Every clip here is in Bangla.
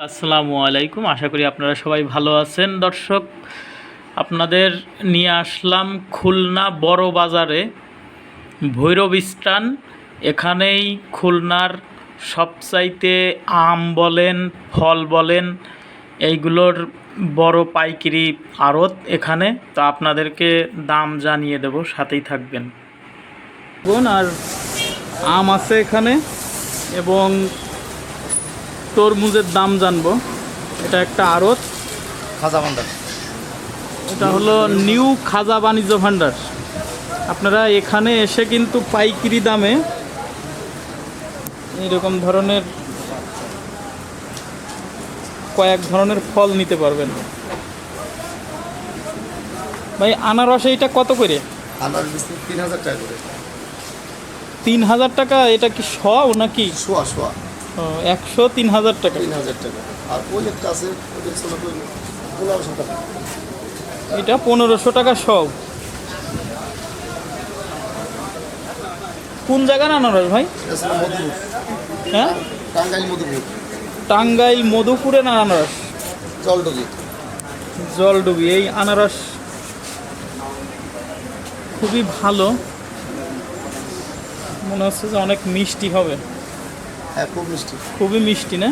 আসসালামু আলাইকুম। আশা করি আপনারা সবাই ভালো আছেন। দর্শক, আপনাদের নিয়ে আসলাম খুলনা বড় বাজারে ভৈরব স্টান এখানেই খুলনার সবচাইতে আম বলেন, ফল বলেন, এইগুলোর বড় পাইকারি আড়ত এখানে। তো আপনাদেরকে দাম জানিয়ে দেব, সাথেই থাকবেন। আর আম আছে এখানে এবং তরমুজের দাম জানব। এটা একটা আড়ত। খাজা ভান্ডার। এটা হলো নিউ খাজা বাণিজ্য ভাণ্ডার আপনারা এখানে এসে কিন্তু পাইকারি দামে এরকম ধরনের কয়েক ধরনের ফল নিতে পারবেন। ভাই আনারস এইটা কত করে? তিন হাজার টাকা করে। তিন হাজার টাকা? এটা কি শ নাকি? শোয়া শোয়া। একশো তিন হাজার টাকা। তিন হাজার টাকা। আর ওদের ছোটো পনেরোশো টাকা এটা পনেরোশো টাকা সব। কোন জায়গার আনারস ভাই? মধুপুর। হ্যাঁ? টাঙ্গাইল মধুপুর। টাঙ্গাইল মধুপুরের আনারস? জলডগি জলডুবি এই আনারস খুবই ভালো। মনে হচ্ছে যে অনেক মিষ্টি হবে। হ্যাঁ খুব মিষ্টি। খুবই মিষ্টি না?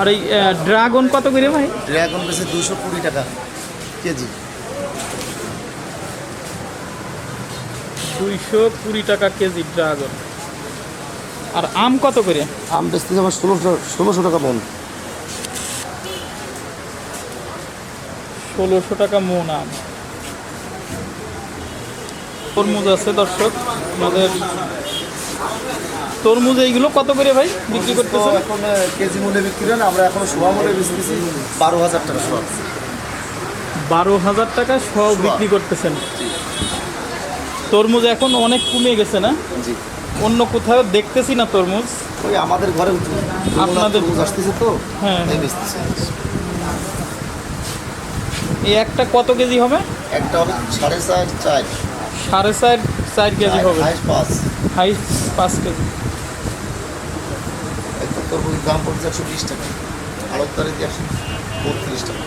আর এই ড্রাগন কত করে ভাই? ড্রাগন বেশি দুশো কুড়ি টাকা কেজি। দুইশো কুড়ি টাকা কেজি ড্রাগন। আর আম কত করে? আম বেচতে আমার ষোলোশো ষোলোশো টাকা মন। ষোলোশো টাকা মন আম। তরমুজ আছে দর্শক। আমাদের তরমুজ এইগুলো কত করে ভাই বিক্রি তো করতেছে এখন কেজি মূল্যে বিক্রি হয় না আমরা এখন শোয়া মূল্যে বেচতেছি বারো হাজার টাকা শোয়া বারো হাজার টাকা সব বিক্রি করতেছেন। তরমুজ এখন অনেক কমে গেছে না? জি। অন্য কোথাও দেখতেছি না তরমুজ। ওই আমাদের ঘরে আপনাদের- আসতেছে তো হ্যাঁ। এই একটা কত কেজি হবে? একটা হবে সাড়ে চার চার। সাড়ে চার চার কেজি হবে। হাইস্ট পাঁচ। হাই পাঁচ কেজি। তরমুজের দাম পড়ছে একশো বিশ টাকা। আলোর তারিখ একশো বত্রিশ টাকা।